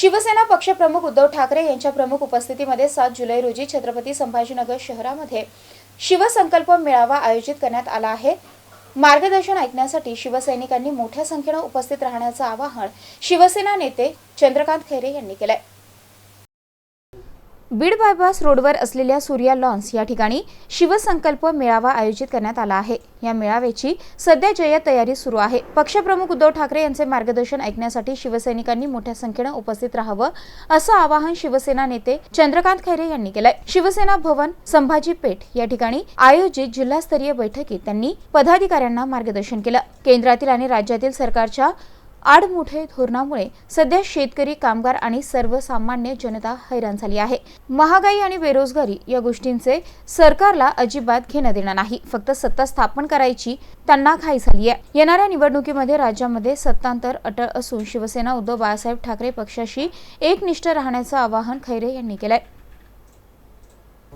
शिवसेना पक्षप्रमुख उद्धव ठाकरे यांच्या प्रमुख उपस्थितीमध्ये सात जुलै रोजी छत्रपती संभाजीनगर शहरामध्ये शिवसंकल्प मेळावा आयोजित करण्यात आला आहे. मार्गदर्शन ऐकण्यासाठी शिवसैनिकांनी मोठ्या संख्येनं उपस्थित राहण्याचं आवाहन शिवसेना नेते चंद्रकांत खैरे यांनी केलंय. बीड बायपास रोडवर असलेल्या सूर्या लॉन्स या ठिकाणी शिवसंकल्प मेळावा आयोजित करण्यात आला आहे. या मेळाव्याची सध्या जय्यत तयारी सुरू आहे. पक्षप्रमुख उद्धव ठाकरे यांचे मार्गदर्शन ऐकण्यासाठी शिवसैनिकांनी मोठ्या संख्येनं उपस्थित राहावं असं आवाहन शिवसेना नेते चंद्रकांत खैरे यांनी केलंय. शिवसेना भवन संभाजी पेठ या ठिकाणी आयोजित जिल्हास्तरीय बैठकीत त्यांनी पदाधिकाऱ्यांना मार्गदर्शन केलं. केंद्रातील आणि राज्यातील सरकारच्या आडमुठे धोरणामुळे सध्या शेतकरी कामगार आणि सर्वसामान्य जनता हैराण झाली आहे. महागाई आणि बेरोजगारी या गोष्टींचे सरकारला अजिबात घेणं देणं नाही. फक्त सत्ता स्थापन करायची त्यांना घाई झाली आहे. येणाऱ्या निवडणुकीमध्ये राज्यामध्ये सत्तांतर अटळ असून शिवसेना उद्धव बाळासाहेब ठाकरे पक्षाशी एकनिष्ठ राहण्याचं आवाहन खैरे यांनी केलंय.